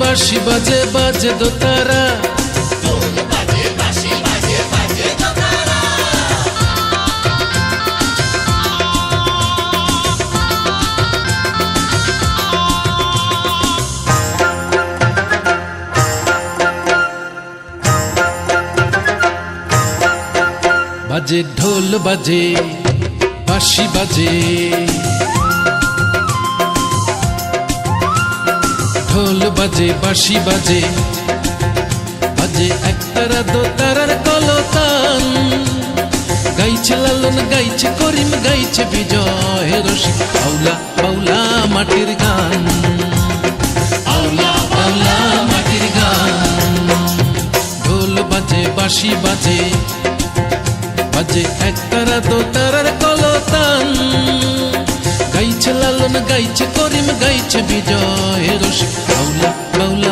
বাঁশি বাজে বাজে দোতারা। বাজে ঢোল বাজে বাঁশি বাজে। ঢোল বাজে, বাঁশি বাজে। বাজে একতারা দোতারার কলতান। গাইছে লালন, গাইছে করিম, গাইছে বিজয় রসিক। আউলা বাউলা মাটির গান। আউলা বাউলা মাটির গান। ঢোল বাজে, বাঁশি বাজে। বাজে একতারা দোতারার কলতান। গাইছে লালন গাইছে করিম গাইছে বিজয় রসিক। বাউলা বাউলা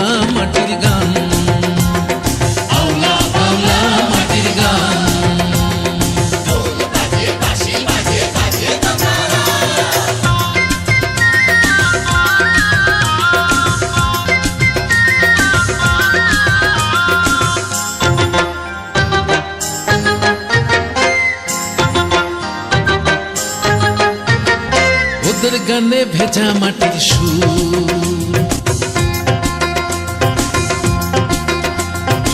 ওদের গানে ভেজা মাটির সুর।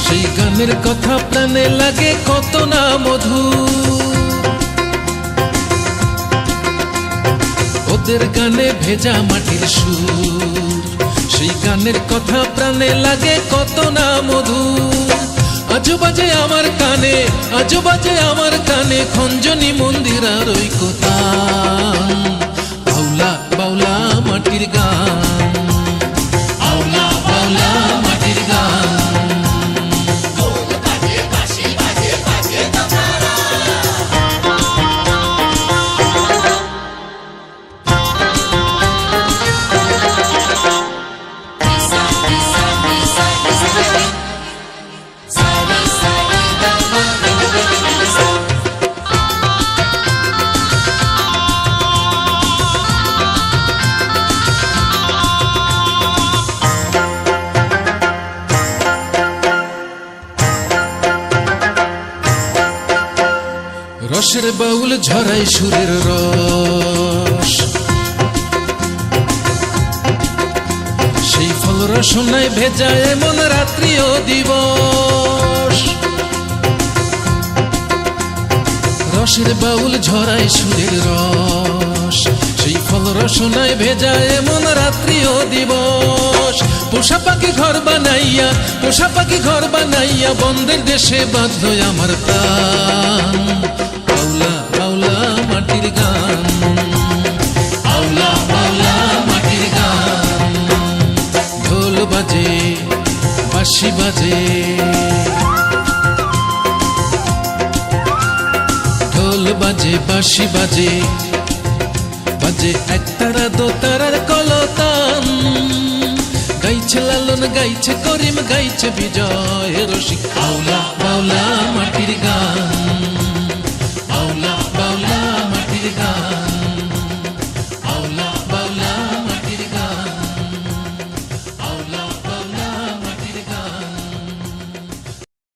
সেই গানের কথা প্রাণে লাগে কত না মধু। ওদের গানে ভেজা মাটির সুর। সেই গানের কথা প্রাণে লাগে কত না মধু। আজো বাজে আমার কানে আজো বাজে আমার কানে, খঞ্জনী মন্দির আর ওই কোথান? রসের বাউল ঝরাই সুরের রস। সেই ফল রসনায় ভেজা এমন রাত্রি ও দিবস। রসের বাউল ঝরাই সুরের রস। সেই ফল রসনায় ভেজা এমন রাত্রি ও দিবস। পোষা পাখি ঘর বানাইয়া, পোষা পাখি ঘর বানাইয়া বন্ধের দেশে বাধ্য আমার প্রাণ। বাজে, বাঁশি বাজে ঢোল বাজে, বাঁশি বাজে বাজে একতারা দোতারার কলতান গাইছে লালন গাইছে করিম গাইছে বিজয় রসিক